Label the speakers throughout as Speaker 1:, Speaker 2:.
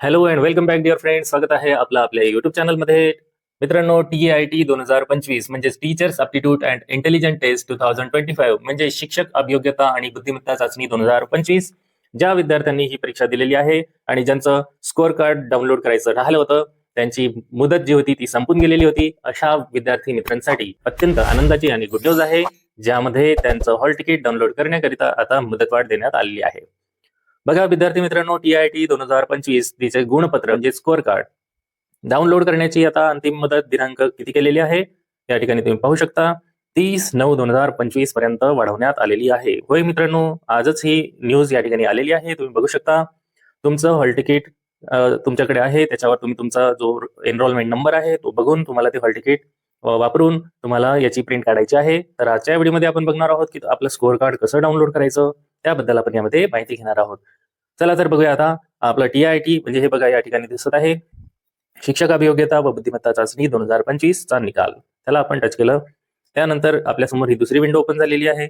Speaker 1: Hello and welcome back dear friend स्वागत आहे आपलं आपल्या युट्यूब चॅनलमध्ये मित्रांनो टी आय टी दोन हजार पंचवीस म्हणजे teachers aptitude and intelligent test two thousand twenty five म्हणजे शिक्षक अभियोग्यता आणि बुद्धिमत्ता चाचणी दोन हजार पंचवीस. ज्या विद्यार्थ्यांनी ही परीक्षा दिलेली आहे आणि ज्यांचं स्कोअर कार्ड डाउनलोड करायचं राहिलं होतं त्यांची मुदत जी होती ती संपून गेलेली होती. अशा विद्यार्थी मित्रांसाठी अत्यंत आनंदाची आणि गुड न्यूज आहे ज्यामध्ये त्यांचं हॉल तिकीट डाउनलोड करण्याकरिता आता मुदतवाढ देण्यात आलेली आहे. बघा विद्यार्थी मित्रांनो टी आय टी दोन हजार पंचवीस तिचे गुणपत्र म्हणजे स्कोअर कार्ड डाउनलोड करण्याची आता अंतिम मदत दिनांक किती केलेली आहे? या ठिकाणी तुम्ही पाहू शकता. तीस नऊ दोन हजार पंचवीसपर्यंत वाढवण्यात आलेली आहे. होय मित्रांनो आजच ही न्यूज या ठिकाणी आलेली आहे. तुम्ही बघू शकता. तुमचं हॉल तिकीट तुमच्याकडे आहे. त्याच्यावर तुम्ही तुमचा जो एनरोलमेंट नंबर आहे तो बघून तुम्हाला ते हॉल तिकीट वापरून तुम्हाला याची प्रिंट काढायची आहे. तर आजच्या व्हिडिओमध्ये आपण बघणार आहोत की आपलं स्कोअर कार्ड कसं डाउनलोड करायचं? त्याबद्दल आपण यामध्ये माहिती घेणार आहोत. चला तर बघूया आता आपलं टी आय टी म्हणजे हे बघा या ठिकाणी दिसत आहे. शिक्षक अभियोग्यता व बुद्धिमत्ता चाचणी दोन हजार पंचवीस चा निकाल त्याला आपण टच केलं. त्यानंतर आपल्यासमोर ही दुसरी विंडो ओपन झालेली आहे.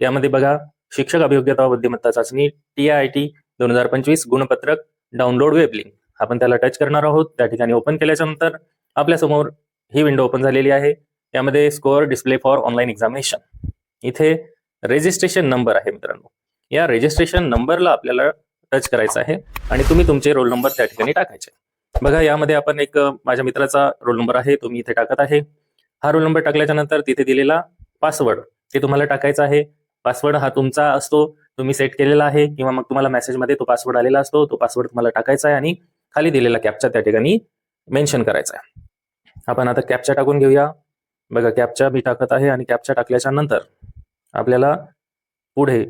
Speaker 1: यामध्ये बघा शिक्षक अभियोग्यता व बुद्धिमत्ता चाचणी टी आय टी दोन हजार पंचवीस गुणपत्रक डाउनलोड वेब लिंक आपण त्याला टच करणार आहोत. त्या ठिकाणी ओपन केल्याच्यानंतर आपल्यासमोर ही विंडो ओपन झालेली आहे. यामध्ये score display for online examination इथे रेजिस्ट्रेशन नंबर आहे मित्रांनो. या रजिस्ट्रेशन नंबरला आपल्याला टच करायचं आहे. आणि तुम्ही तुमचे रोल नंबर त्या ठिकाणी टाकायचे. बघा यामध्ये आपण एक माझ्या मित्राचा रोल नंबर आहे तो मी इथे टाकत आहे. हा रोल नंबर टाकल्याच्या नंतर तिथे दिलेला पासवर्ड ते तुम्हाला टाकायचा आहे. पासवर्ड हा तुमचा असतो तुम्ही सेट केलेला आहे किंवा मग तुम्हाला मेसेजमध्ये तो पासवर्ड आलेला असतो तो पासवर्ड तुम्हाला टाकायचा आहे आणि खाली दिलेला कॅपचा त्या ठिकाणी मेन्शन करायचा आहे. आपण आता कॅपचा टाकून घेऊया. बघा कॅपचा मी टाकत आहे आणि कॅपचा टाकल्याच्या नंतर आपल्याला पुढे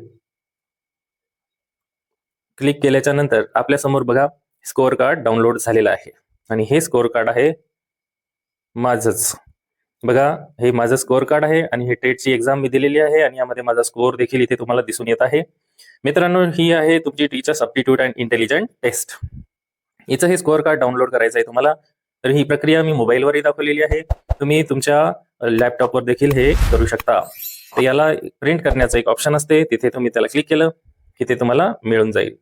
Speaker 1: क्लिक केल्याच्यानंतर आपल्यासमोर बघा स्कोअर कार्ड डाउनलोड झालेलं आहे. आणि हे स्कोअर कार्ड आहे माझंच. बघा हे माझं स्कोअर कार्ड आहे आणि हे टेटची एक्झाम मी दिलेली आहे आणि यामध्ये माझा स्कोअर देखील इथे तुम्हाला दिसून येत आहे. मित्रांनो ही आहे तुमची teachers aptitude and intelligent test हिचं हे स्कोअर कार्ड डाउनलोड करायचं आहे तुम्हाला तर ही प्रक्रिया मी मोबाईलवरही दाखवलेली आहे. तुम्ही तुमच्या लॅपटॉपवर देखील हे करू शकता. तर याला प्रिंट करण्याचं एक ऑप्शन असते तिथे तुम्ही त्याला क्लिक केलं की ते तुम्हाला मिळून जाईल.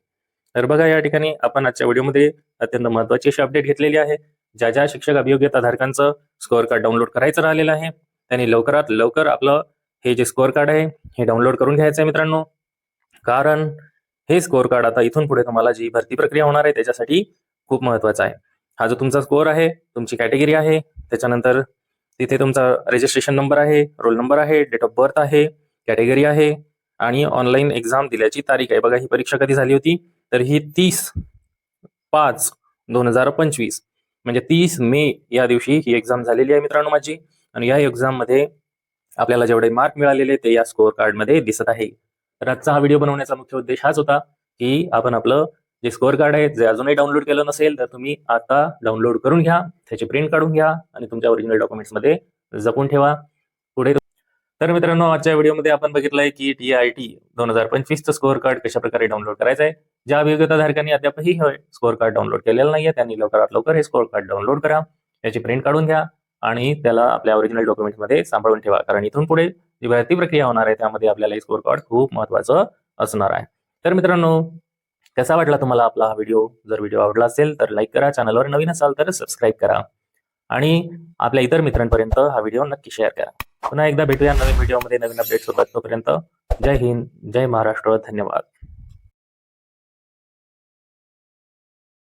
Speaker 1: तर बघा या ठिकाणी आपण आजच्या व्हिडिओमध्ये अत्यंत महत्वाची अशी अपडेट घेतलेली आहे. ज्या ज्या शिक्षक अभियोग्यता धारकांचं स्कोअर कार्ड डाउनलोड करायचं राहिलेलं आहे त्यांनी लवकरात लवकर आपलं हे जे स्कोअर कार्ड आहे हे डाउनलोड करून घ्यायचं आहे मित्रांनो. कारण हे स्कोअर कार्ड आता इथून पुढे तुम्हाला जी भरती प्रक्रिया होणार आहे त्याच्यासाठी खूप महत्त्वाचा आहे. हा जो तुमचा स्कोअर आहे तुमची कॅटेगरी आहे त्याच्यानंतर तिथे तुमचा रजिस्ट्रेशन नंबर आहे रोल नंबर आहे डेट ऑफ बर्थ आहे कॅटेगरी आहे आणि ऑनलाईन एक्झाम दिल्याची तारीख आहे. बघा ही परीक्षा कधी झाली होती? तर ही तीस पाच दोन हजार पंचवीस म्हणजे तीस मे या दिवशी ही एक्झाम झालेली आहे मित्रांनो माझी. आणि या एक्झाममध्ये आपल्याला जेवढे मार्क मिळालेले ते या स्कोअर कार्डमध्ये दिसत आहे. तर आजचा हा व्हिडिओ बनवण्याचा मुख्य उद्देश हाच होता की आपण आपलं जे स्कोअर कार्ड आहे जे अजूनही डाउनलोड केलं नसेल तर तुम्ही आता डाउनलोड करून घ्या त्याची प्रिंट काढून घ्या आणि तुमच्या ओरिजिनल डॉक्युमेंट्समध्ये जपून ठेवा. तर मित्रांनो आजच्या व्हिडिओमध्ये आपण बघितलंय की टी आय टी दोन हजार पंचवीसचं स्कोअर कार्ड कशा प्रकारे डाउनलोड करायचं आहे ज्या अभियोग्यताधारकांनी अद्यापही स्कोअर कार्ड डाउनलोड केलेलं नाहीये त्यांनी लवकरात लवकर हे स्कोअर कार्ड डाउनलोड करा. याची प्रिंट काढून घ्या आणि त्याला आपल्या ओरिजिनल डॉक्युमेंटमध्ये सांभाळून ठेवा. कारण इथून पुढे जी भरती प्रक्रिया होणार आहे त्यामध्ये आपल्याला स्कोअर कार्ड खूप महत्वाचं असणार आहे. तर मित्रांनो कसा वाटला तुम्हाला आपला हा व्हिडिओ? जर व्हिडिओ आवडला असेल तर लाईक करा चॅनलवर नवीन असाल तर सबस्क्राईब करा. आणि आपल्या इतर मित्रांपर्यंत हा व्हिडिओ नक्की शेअर करा. पुन्हा एकदा भेटूया नवीन व्हिडिओमध्ये नवीन अपडेट सोबत तोपर्यंत. जय हिंद जय महाराष्ट्र धन्यवाद.